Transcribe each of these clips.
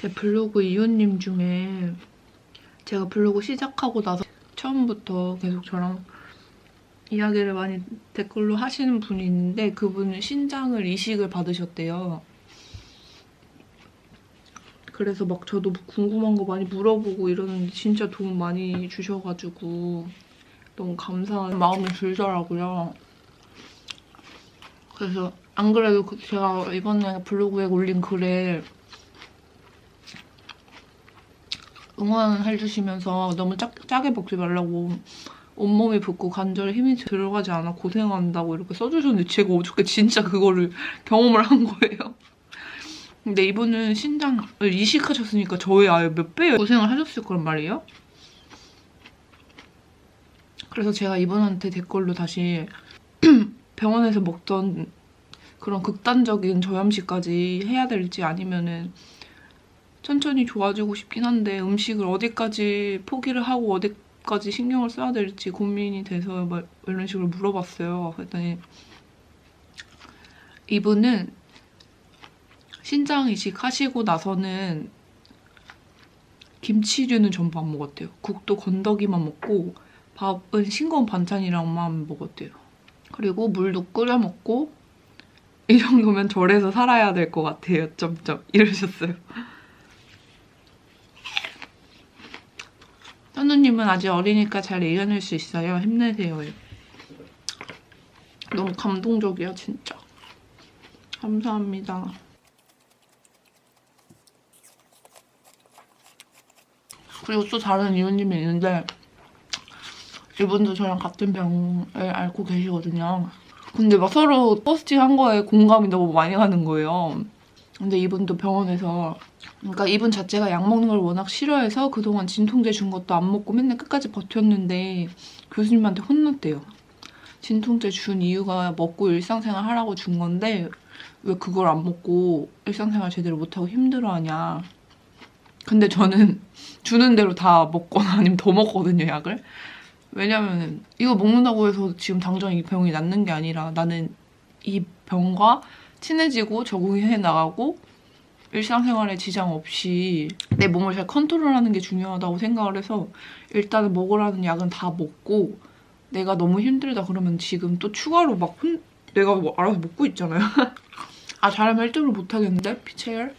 제 블로그 이웃님 중에 제가 블로그 시작하고 나서 처음부터 계속 저랑 이야기를 많이 댓글로 하시는 분이 있는데 그분은 신장을 이식을 받으셨대요. 그래서 막 저도 궁금한 거 많이 물어보고 이러는데 진짜 도움 많이 주셔가지고 너무 감사한 마음이 들더라고요. 그래서 안 그래도 그- 제가 이번에 블로그에 올린 글에 응원해 주시면서 너무 짜, 짜게 먹지 말라고 온몸이 붓고 관절에 힘이 들어가지 않아 고생한다고 이렇게 써주셨는데 제가 어저께 진짜 그거를 경험을 한 거예요. 근데 이분은 신장을 이식하셨으니까 저의 아예 몇 배 고생을 하셨을 거란 말이에요. 그래서 제가 이분한테 댓글로 다시 병원에서 먹던 그런 극단적인 저염식까지 해야 될지 아니면은 천천히 좋아지고 싶긴 한데 음식을 어디까지 포기를 하고 어디까지 신경을 써야 될지 고민이 돼서 막 이런 식으로 물어봤어요. 그랬더니 이분은 신장 이식 하시고 나서는 김치류는 전부 안 먹었대요. 국도 건더기만 먹고 밥은 싱거운 반찬이랑만 먹었대요. 그리고 물도 끓여 먹고 이 정도면 절에서 살아야 될 것 같아요. 점점 이러셨어요. 현우님은 아직 어리니까 잘 이겨낼 수 있어요. 힘내세요. 너무 감동적이야 진짜. 감사합니다. 그리고 또 다른 이웃님이 있는데 이분도 저랑 같은 병을 앓고 계시거든요. 근데 막 서로 포스팅 한 거에 공감이 너무 많이 가는 거예요. 근데 이분도 병원에서 그러니까 이분 자체가 약 먹는 걸 워낙 싫어해서 그동안 진통제 준 것도 안 먹고 맨날 끝까지 버텼는데 교수님한테 혼났대요. 진통제 준 이유가 먹고 일상생활 하라고 준 건데 왜 그걸 안 먹고 일상생활 제대로 못하고 힘들어하냐. 근데 저는 주는 대로 다 먹거나 아니면 더 먹거든요, 약을. 왜냐면 이거 먹는다고 해서 지금 당장 이 병이 낫는 게 아니라 나는 이 병과 친해지고 적응해 나가고 일상생활에 지장 없이 내 몸을 잘 컨트롤하는 게 중요하다고 생각을 해서 일단은 먹으라는 약은 다 먹고 내가 너무 힘들다 그러면 지금 또 추가로 막 혼, 내가 뭐 알아서 먹고 있잖아요. 아 잘하면 1등을 못하겠는데? 피체열?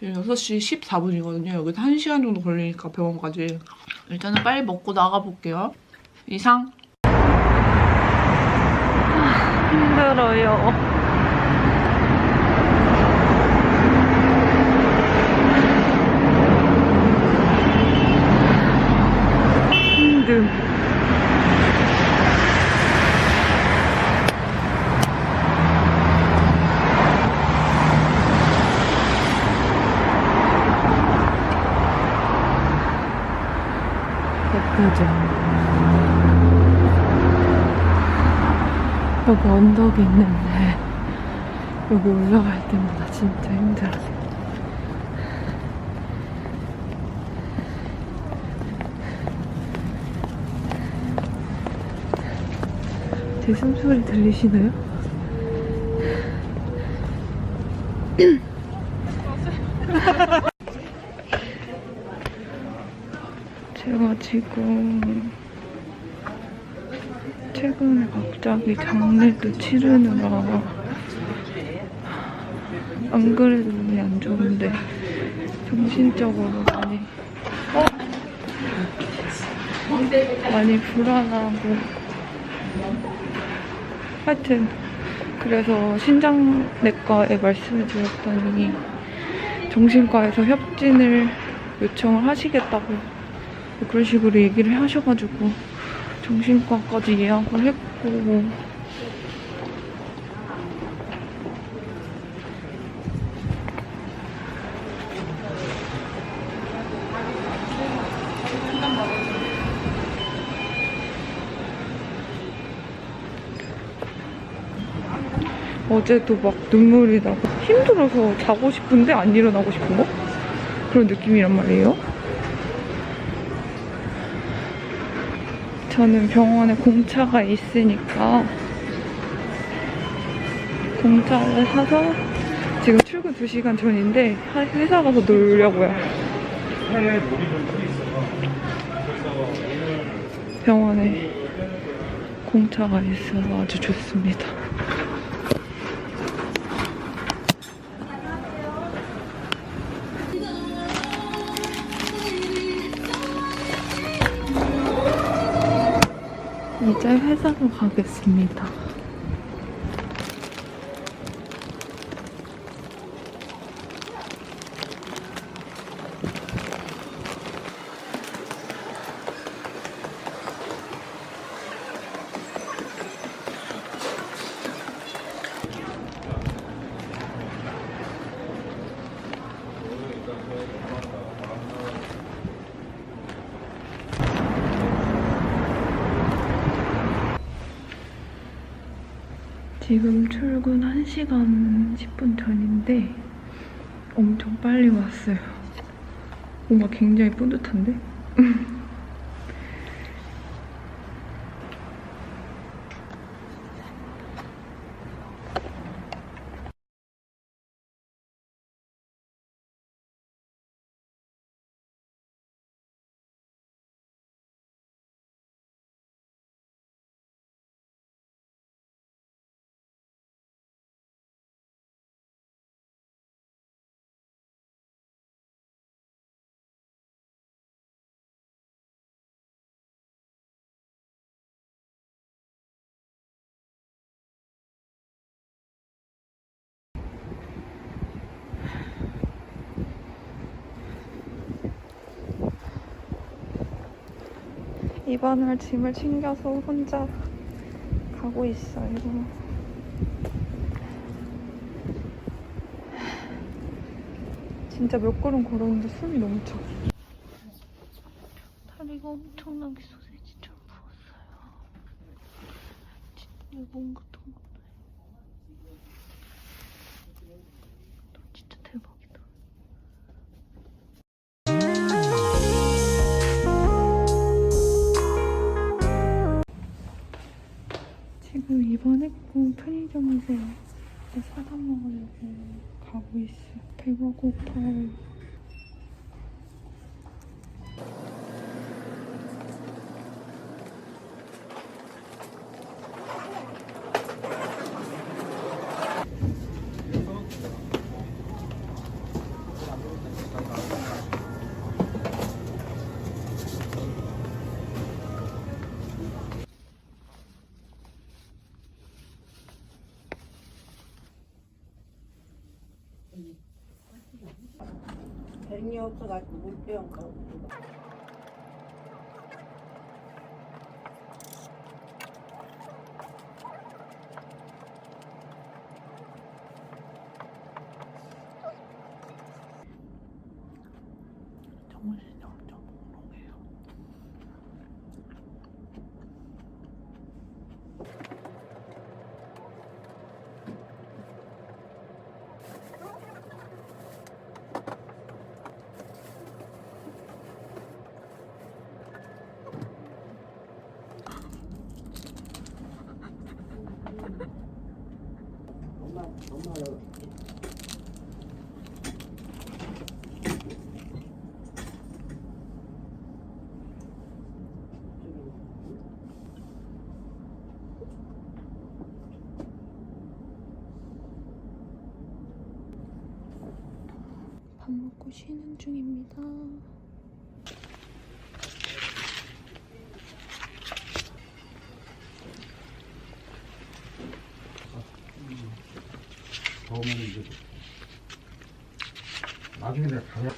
지금 6시 14분이거든요. 여기서 1시간 정도 걸리니까 병원까지. 일단은 빨리 먹고 나가볼게요. 이상. 힘들어요. 힘듦. 예쁘죠? 여기 언덕이 있는데 여기 올라갈 때마다 진짜 힘들어요. 제 숨소리 들리시나요? 제가 지금 최근에 갑자기 장례도 치르느라 안 그래도 몸이 안 좋은데 정신적으로 많이 어? 많이 불안하고 하여튼 그래서 신장내과에 말씀을 드렸더니 정신과에서 협진을 요청을 하시겠다고 그런 식으로 얘기를 하셔가지고 정신과까지 예약을 했고 어제도 막 눈물이 나고 힘들어서 자고 싶은데 안 일어나고 싶은 거? 그런 느낌이란 말이에요. 저는 병원에 공차가 있으니까 공차를 사서 지금 출근 출근 2시간 전인데 하- 회사 가서 놀려고요. 병원에 공차가 있어서 아주 좋습니다. 이제 회사로 가겠습니다. 지금 출근 1시간 10분 전인데 엄청 빨리 왔어요. 뭔가 굉장히 뿌듯한데? 입안을 짐을 챙겨서 혼자 가고 있어요. 진짜 몇 걸음 걸었는데 숨이 너무 차. 다리가 엄청나게 소세지처럼 부었어요. 진짜 뭔가 너무 지금 이번에 꼭 편의점에서 뭐 사다 먹으려고 가고 있어요. 배가 고파요. 벤이 없어가지고 물병 가고 먹고 쉬는 중입니다. 더우면 이제 나중에 내가 가면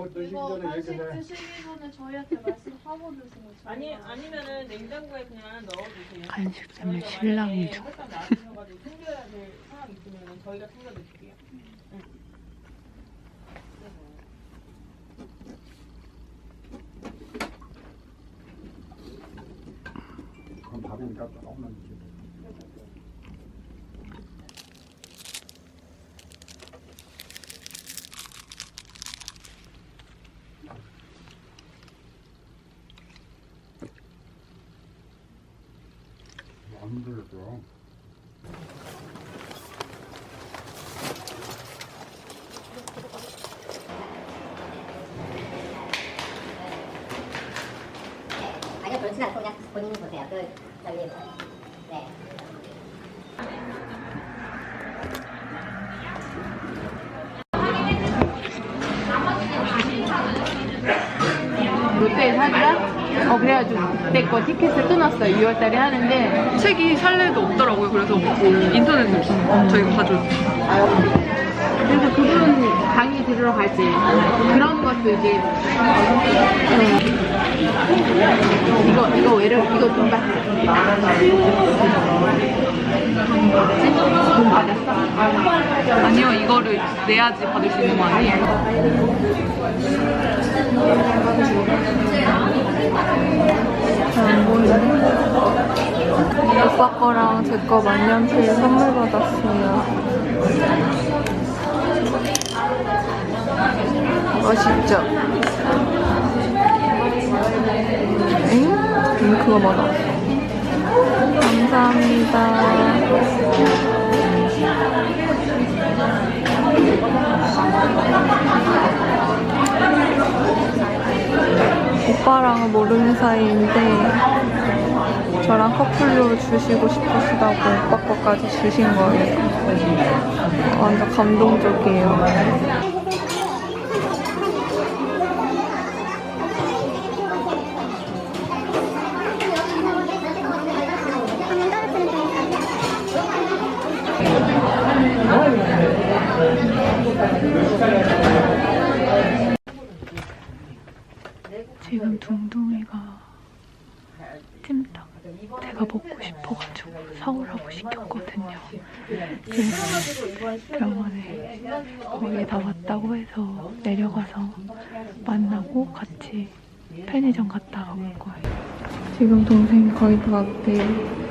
이거 드시기 이거 전에 간식 얘기해. 드시기 전에 저희한테 말씀하고 드시면 아니 아니면은 냉장고에 그냥 넣어두세요. 간식 때문에 저희가. 만약에 홀딱 나와주셔가지고 챙겨야 될 상황 있으면은 저희가 챙겨드릴게요. 그럼 밥이니까 조금만 드세요. 안 들렸어. 아니요 그렇진 않고 그냥 본인이 보세요. 그 저기 어 그래가지고 그때 거 티켓을 끊었어요 2월달에 하는데 책이 살래도 없더라고요. 그래서 인터넷으로 저희가 가져왔어요. 그래서 그분 강의 들으러 가지 그런 것도 이제 음. 이거 이거 외래 이거 돈 받았어? 아니요, 이거를 내야지 받을 수 있는 거 아니에요? 오빠 거랑 제 거 만년필 선물 받았어요. 맛있죠? 엥? 응, 그거 받았어. 감사합니다. 오빠랑은 모르는 사이인데 저랑 커플로 주시고 싶으시다고 오빠 거까지 주신 거예요. 완전 감동적이에요. 거의 다 왔다고 해서 내려가서 만나고 같이 편의점 갔다가 올 거예요. 지금 동생이 거의 다 왔대요.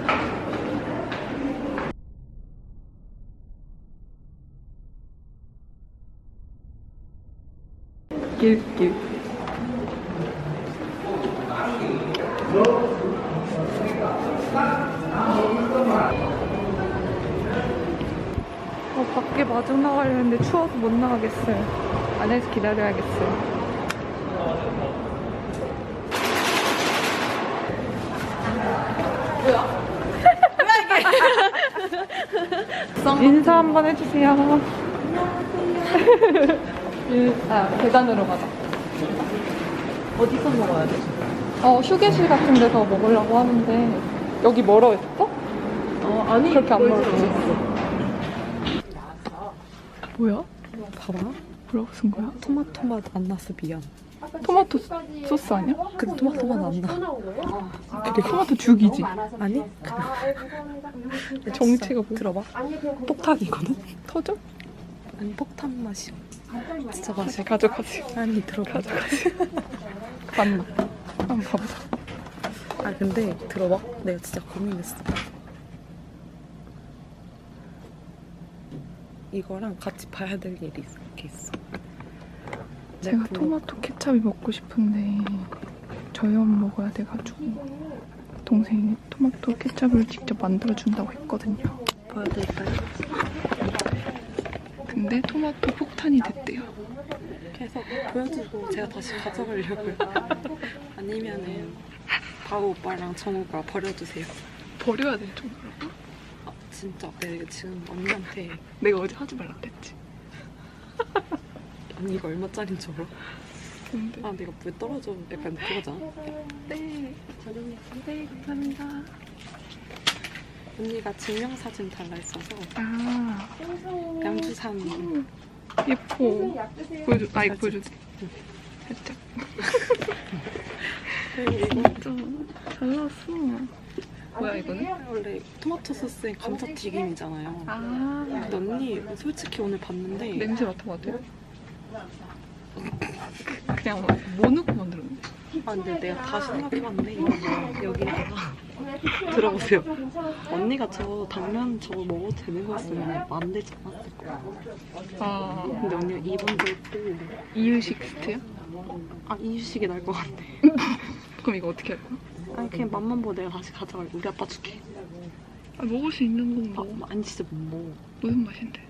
낄낄. 어, 밖에 마중 나가려 했는데 추워서 못 나가겠어요. 안에서 기다려야겠어요. 인사 한번 해주세요. 아, 계단으로 가자. 어디서 먹어야 돼? 어, 휴게실 같은 데서 먹으려고 하는데, 여기 멀어 했어? 어 아니 그렇게 안 멀었지. 뭐야? 봐봐. 뭐라고 쓴 거야? 토마토 맛 안 나서 미안. 토마토 소스 아니야? 근데 토마토 맛안 나. 그래, 토마토 죽이지. 아니? 정체가 뭐야? 들어봐. 폭탄이거든? 터져? 아니 폭탄 맛이야. 진짜 맛있어. 가져가지. 아니 들어봐. 가져가지. 맞나? 한번 가보자. 아 근데 들어봐. 내가 진짜 고민했어. 이거랑 같이 봐야 될 일이 게 있어. 제가 불러- 토마토 케찹이 먹고 싶은데 저염 먹어야 돼가지고 동생이 토마토 케찹을 직접 만들어 준다고 했거든요. 보여드릴까요? 근데 토마토 폭탄이 됐대요. 계속 보여주고 제가 다시 가져가려고요. 아니면은 바우 오빠랑 정우가 버려주세요. 버려야 될 정도라고? 아, 진짜 내가 지금 언니한테 내가 어제 하지 말라 그랬지. 언니 이거 얼마짜리인 줄 알아? 근데 아 내가 왜 떨어져? 약간 그거잖아. 네. 네, 감사합니다. 언니가 증명사진 달라 했어서 아, 양주산 예뻐. 보여줘. 나 이거 보여줘. 살짝. 진짜 잘 나왔어. 뭐야 이거는? 원래 토마토 소스에 감자튀김이잖아요. 아 근데 언니 솔직히 오늘 봤는데 냄새 맡아봐도 그냥 뭐 넣고 만들었는데? 아 근데 내가 다시 생각해봤는데 여기다가 들어보세요. 언니가 저 당면 저거 먹어도 되는 거였으면 만들지 않았을 거야. 아 근데 언니가 2번도 했고 이유식 스트야? 아 이유식이 날 것 같네. 그럼 이거 어떻게 할 거야? 아니 그냥 맛만 보고 내가 다시 가져갈게. 우리 아빠 줄게. 아, 먹을 수 있는 건 아, 뭐? 아니 진짜 못 먹어. 무슨 맛인데?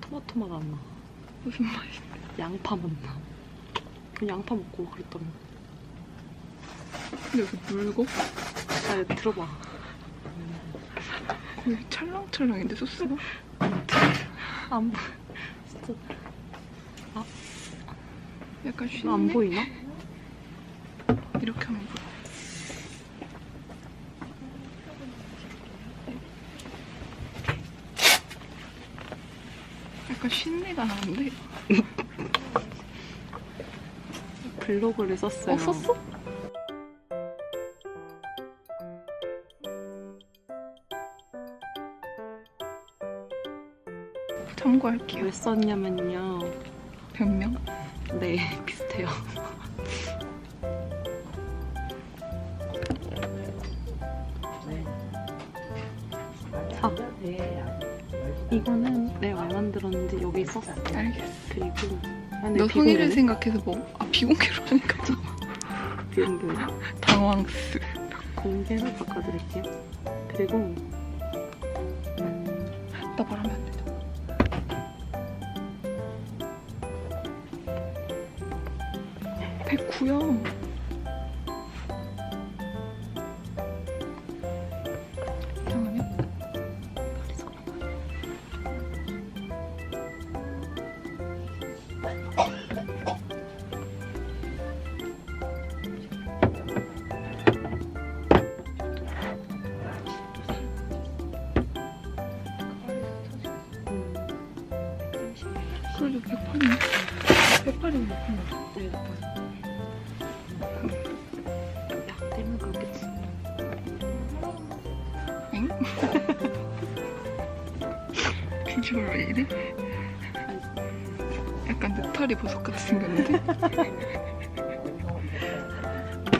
토마토 맛 안 나. 무슨 맛인데? 양파 맛 나. 그냥 양파 먹고 그랬더니. 근데 여기 물고? 아 들어봐. 거의 찰랑찰랑인데 소스가? 안 보. 진짜 약간 쉬네? 안 보이나? 이렇게 하면 보여 쉰내가 나는데? 블로그를 썼어요. 어 썼어? 참고할게요 왜 썼냐면요. 변명? 네, 비슷해요. 자, 이거는 내가 왜 만들었는지 여기 썼어. 알겠어 그리고 아, 너? 성의를 생각해서 뭐, 아, 비공개로 하니까 좀 비공개. 당황스. 공개로 바꿔드릴게요. 그리고 음, 나 말하면 안 느타리 버섯 같이 생겼는데?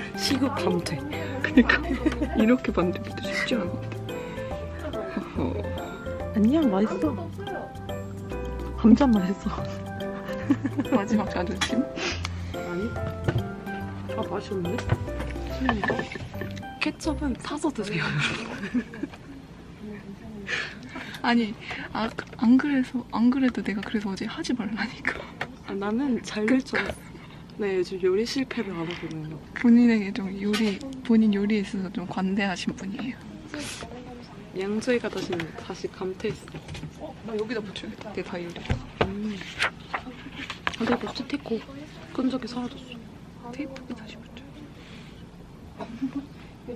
시급 감퇴. 그니까 이렇게 만들기도 쉽지 않은데. 아니야, 맛있어. 감자 맛있어. 마지막 자존심? 아니? 아, 맛이 없네? 케첩은 사서 드세요. 아니 아, 안 그래서 안 그래도 내가 그래서 어제 하지 말라니까 아, 나는 잘될 줄 알았어. 네, 요즘 요리 실패를 안 하거든요. 본인에게 좀 요리 본인 요리에 있어서 좀 관대하신 분이에요 양조이가 다시, 다시 감퇴했어. 어? 나 여기다 붙여야겠다 내 다이어리 음. 아, 내가 뭐 스티커 끈적이 사라졌어. 테이프도 다시 붙여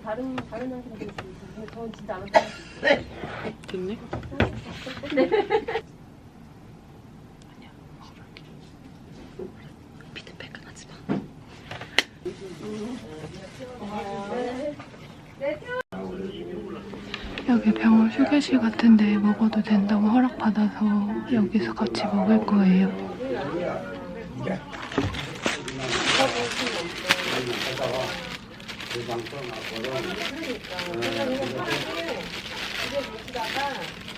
다른 다른 있어요. 근데 저는 진짜 안 됐네? 피드백 3시 같은데 먹어도 된다고 허락받아서 여기서 같이 먹을 거예요. 그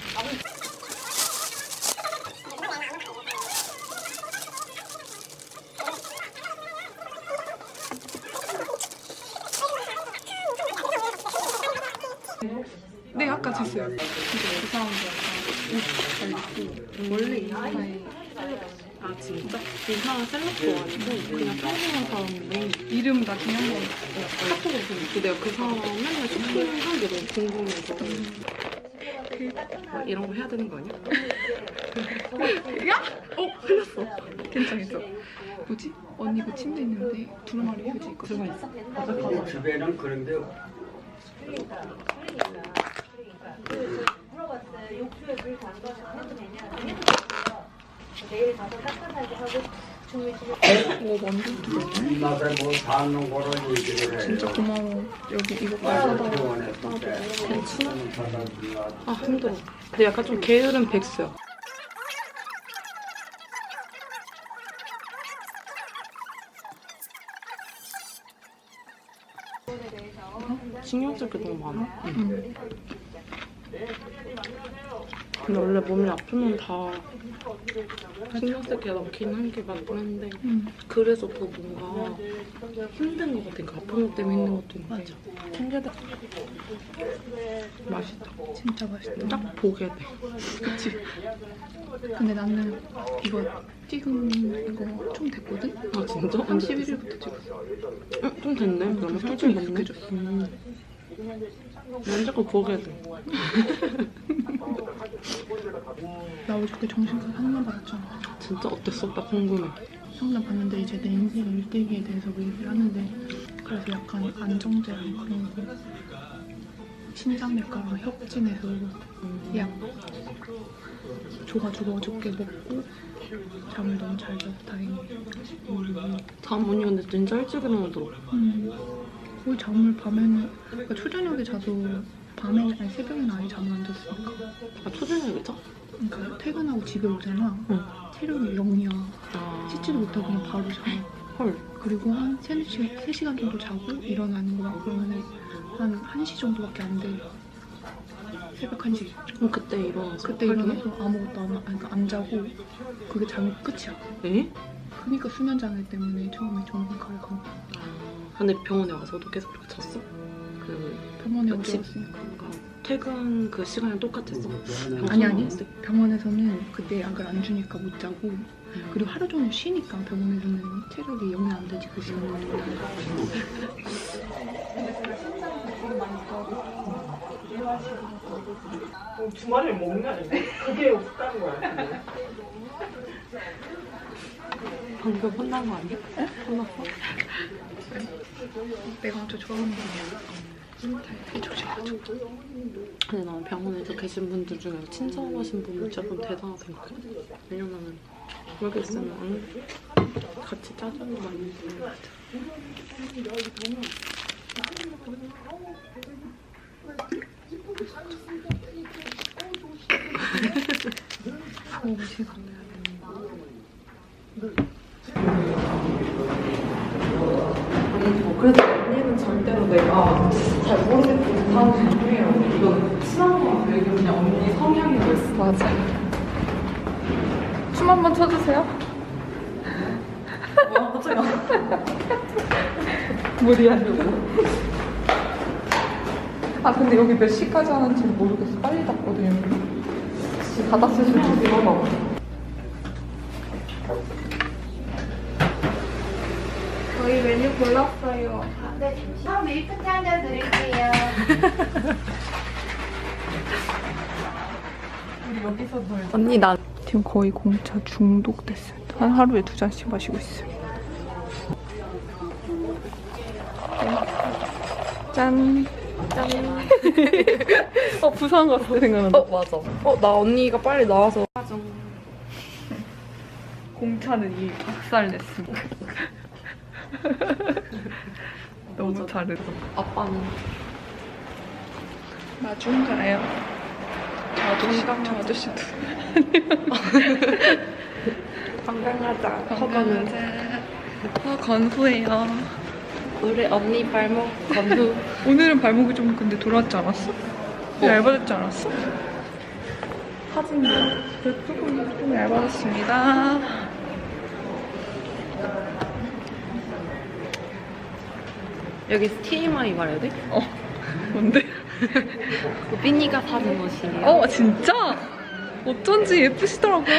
원래 이 스타일 아, 진짜? 이상한 셀럽도 아니고 그냥 평범한 사람인데 이름 나중에 한번 카톡에 보냈고 내가 그 사람 맨날 쇼핑하는 게 너무 궁금해서 뭐 이런 거 해야 되는 거 아니야? 괜찮았어 뭐지? 언니 그 침대 있는데 두루마리 휴지 있거든 들어가 있어? 집에는 그런 게 물어봤어요. 욕조에 물 담가서 되냐? 내일 가서 따뜻하게 하고 준비시켜 이 맛에 뭐 닿는 거를 얘기를 해. 진짜 고마워. 여기 이거까지 사다 아 힘들어. 근데 약간 좀 게으른 백수야. 신경 쓸 게 너무 많아. 근데 원래 몸이 아프면 다 신경 쓸게 많긴 한게 맞긴 한데 그래서 더 뭔가 힘든 것 같으니까 아픈 것 때문에 힘든 것도 있는 거죠. 챙겨야 돼. 맛있다. 진짜 맛있다. 딱 보게 돼. 근데 나는 이거 찍은 이거 좀 됐거든? 아 진짜? 31일부터 찍었어. 응, 좀 됐네. 그러면 일주일 됐네. 음. 난 자꾸 보게 돼. 나 어저께 정신과 상담 받았잖아. 진짜 어땠어? 나 궁금해. 상담 받는데 이제 내 인생 일대기에 대해서 얘기를 하는데 그래서 약간 안정제랑 그런 거 신장내과랑 협진해서 약 줘가지고 어저께 먹고 잠을 너무 잘 자서 다행이야. 잠 언니 근데 진짜 일찍 일어나더라고. 음, 거의 잠을 밤에는 그러니까 초저녁에 자도 밤에 아니 새벽에는 아예 잠을 안 잤으니까 아 초저녁에 자? 그러니까 퇴근하고 집에 오잖아 응. 체력이 0이야 아. 씻지도 못하고 그냥 바로 자 헐. 그리고 한 3, 4시간, 3시간 정도 자고 일어나는 거야 그러면은 한 1시 정도밖에 안돼 새벽 1시 그럼 그때 일어나서 그때? 일어나서 아무것도 안, 그러니까 안 자고 그게 잠이 끝이야 에? 그러니까 수면 장애 때문에 처음에 정신과를 간 거야 아. 근데 병원에 와서도 계속 그렇게 잤어? 그 병원에 그 갔으니까 뭔가 퇴근 그 시간이 똑같았어? 아니 아니 병원에서는 그때 약을 안 주니까 못 자고 그리고 하루 종일 쉬니까 병원에서는 체력이 영이 안 되지 그 시간에 주말에 먹나 그게 없다는 거야. 방금 혼난 거 아니야? 혼났어? 내가 엄청 좋아하는 근데 나는 병원에서 계신 분들 중에 친절하신 분들 좀 대단하다. 왜냐면은 여기 있으면 같이 짜증도 많이 내고 것 같아. 싫어 그래서 언니는 절대로 내가 잘 모르겠고 다음 중이에요. 이건 친한 거 같아. 이게 그냥 언니 성향이 됐어. 맞아 춤 한번 춰주세요 뭐야, 갑자기 머리 하려고 아 근데 여기 몇 시까지 하는지 모르겠어 빨리 닫거든요 여기 닫았을 수도 있어 저희 메뉴 골랐어요. 네, 처음 밀크티 한잔 드릴게요. 언니 나 지금 거의 공차 중독됐어요. 한 하루에 두 잔씩 마시고 있어요. 짠. 짠. 어 부산 갔을 때 생각난다. 어, 맞아. 어, 나 언니가 빨리 나와서. 공차는 이 박살 냈습니다. 너무 다르다. 아빠는 마중가요. 아저씨, 저 아저씨도. 건강하자. 건강하자. 어, 건후예요. 우리 언니 발목 건두. 오늘은 발목이 좀 근데 돌아왔지 않았어? 얇아졌지 않았어? 사진 조금 좀 얇아졌습니다. 여기 TMI 말해야 돼? 어 뭔데? 삐니가 사는 옷이에요. 어 진짜? 어쩐지 예쁘시더라고요.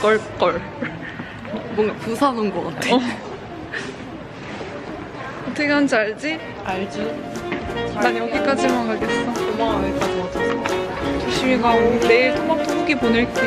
껄껄. 뭔가 부산 온것 같아. 어. 어떻게 하는지 알지? 알지? 난 여기까지만 가겠어. 고마워 여기까지 와줘서. 조심히 가고 내일 토마토 후기 보낼게.